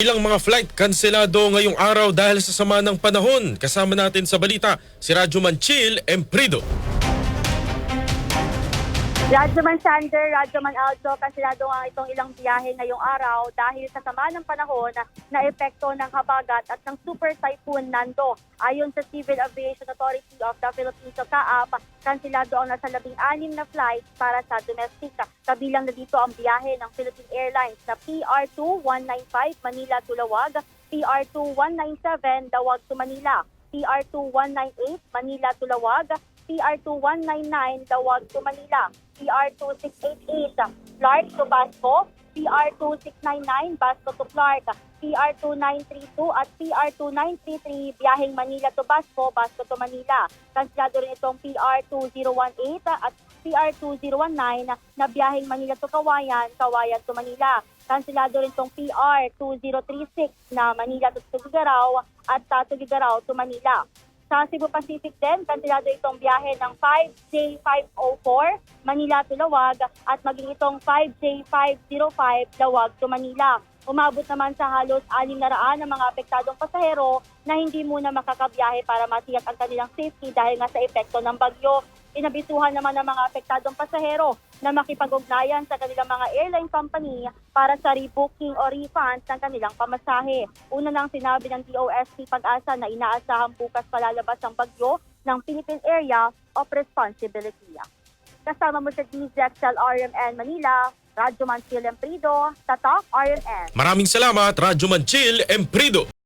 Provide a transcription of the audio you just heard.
Ilang mga flight kanselado ngayong araw dahil sa sama ng panahon. Kasama natin sa balita si Radyo Manchil Emprido. Radyo Man Sander, Radyo Man Aljo, kansilado nga itong ilang biyahe ngayong araw dahil sa sama ng panahon na, epekto ng habagat at ng super typhoon Nando. Ayon sa Civil Aviation Authority of the Philippines o CAAP, kansilado ang nasa labing-anim na flight para sa domestic. Kabilang na dito ang biyahe ng Philippine Airlines na PR2195 Manila to Lawag, PR2197 Dawag to Manila, PR2198 Manila to Lawag, PR2199 Dawag to Manila, PR2688 Clark to Basco, PR2699 Basco to Clark, PR2932 at PR2933 biyaheng Manila to Basco, Basco to Manila. Kansilado rin itong PR2018 at PR2019 na biyaheng Manila to Kawayan, Kawayan to Manila. Kansilado rin itong PR2036 na Manila to Tugigaraw at Tugigaraw to Manila. Sa Cebu Pacific din, kansilado itong biyahe ng 5J504 Manila to Lawag at maging itong 5J505 Lawag to Manila. Umabot naman sa halos 600 na mga apektadong pasahero na hindi muna makakabiyahe para matiyak ang kanilang safety dahil nga sa epekto ng bagyo. Inabisuhan naman ng mga apektadong pasahero na makipag-ugnayan sa kanilang mga airline company para sa rebooking o refund ng kanilang pamasahe. Una nang sinabi ng DOST Pag-asa na inaasahan bukas palalabas ang bagyo ng Philippine Area of Responsibility. Kasama mo sa DZXL RMN Manila, Radyo Mansil Emprido, Tatak RMN. Maraming salamat Radyo Manchil Emprido.